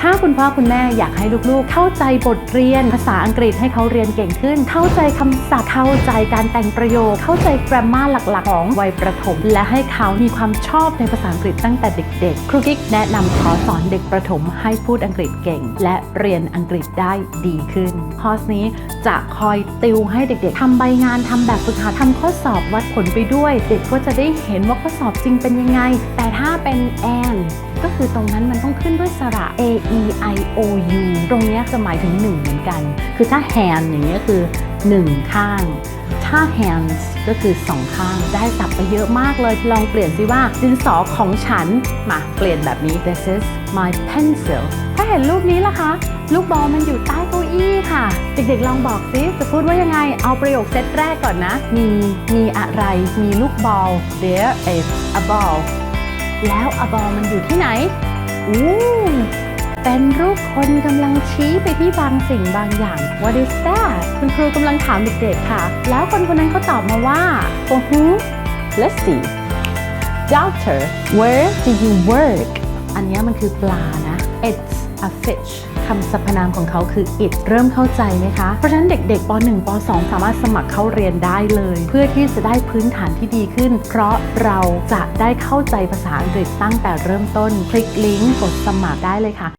ถ้าคุณพ่อคุณแม่อยากให้ลูกๆ เข้าใจบทเรียนภาษาอังกฤษให้เขาเรียนเก่งขึ้น เข้าใจคำศัพท์ เข้าใจการแต่งประโยค เข้าใจ grammar หลักๆ ของวัยประถม และให้เขามีความชอบในภาษาอังกฤษตั้งแต่เด็กๆ ครูกิ๊กแนะนำขอสอนเด็กประถมให้พูดอังกฤษเก่ง และเรียนอังกฤษได้ดีขึ้น คอร์สนี้จะคอยติวให้เด็กๆทำใบงานทำแบบฝึกหัดทำข้อสอบวัดผลไปด้วย เด็กก็จะได้เห็นว่าข้อสอบจริงเป็นยังไง แต่ถ้าเป็นแอนก็คือตรงนั้นมันต้องขึ้นด้วยสระ a e i o u ตรงนี้จะหมายถึง1เหมือนกัน คือถ้า hand อย่างเงี้ย คือ1ข้าง ถ้า hands ก็คือ2ข้าง ได้สับไปเยอะมากเลย ลองเปลี่ยนซิว่าดินสอของฉัน มาเปลี่ยนแบบนี้ this is my pencil ถ้าเห็นรูปนี้ล่ะคะ ลูกบอลมันอยู่ใต้เก้าอี้ค่ะ เด็กๆลองบอกซิจะพูดว่ายังไง เอาประโยคเซตแรกก่อนนะ มีมีอะไร มีลูกบอล there is a ball แล้วอบอลมันอยู่ที่ไหน อู้ เป็นรูปคนกำลังชี้ไปที่บางสิ่งบางอย่าง What is that คุณครูกำลังถามเด็กๆค่ะ แล้วคนคนนั้นเขาตอบมาว่า For who Let's see Doctor where do you work อันนี้มันคือปลานะ It's a fish คำสรรพนามของเขาคือ it เริ่มเข้าใจไหมคะ เพราะฉะนั้นเด็กๆป .1 ป .2 สามารถสมัครเข้าเรียนได้เลย เพื่อที่จะได้พื้นฐานที่ดีขึ้น เพราะเราจะได้เข้าใจภาษาอังกฤษตั้งแต่เริ่มต้น คลิกลิงก์กดสมัครได้เลยค่ะ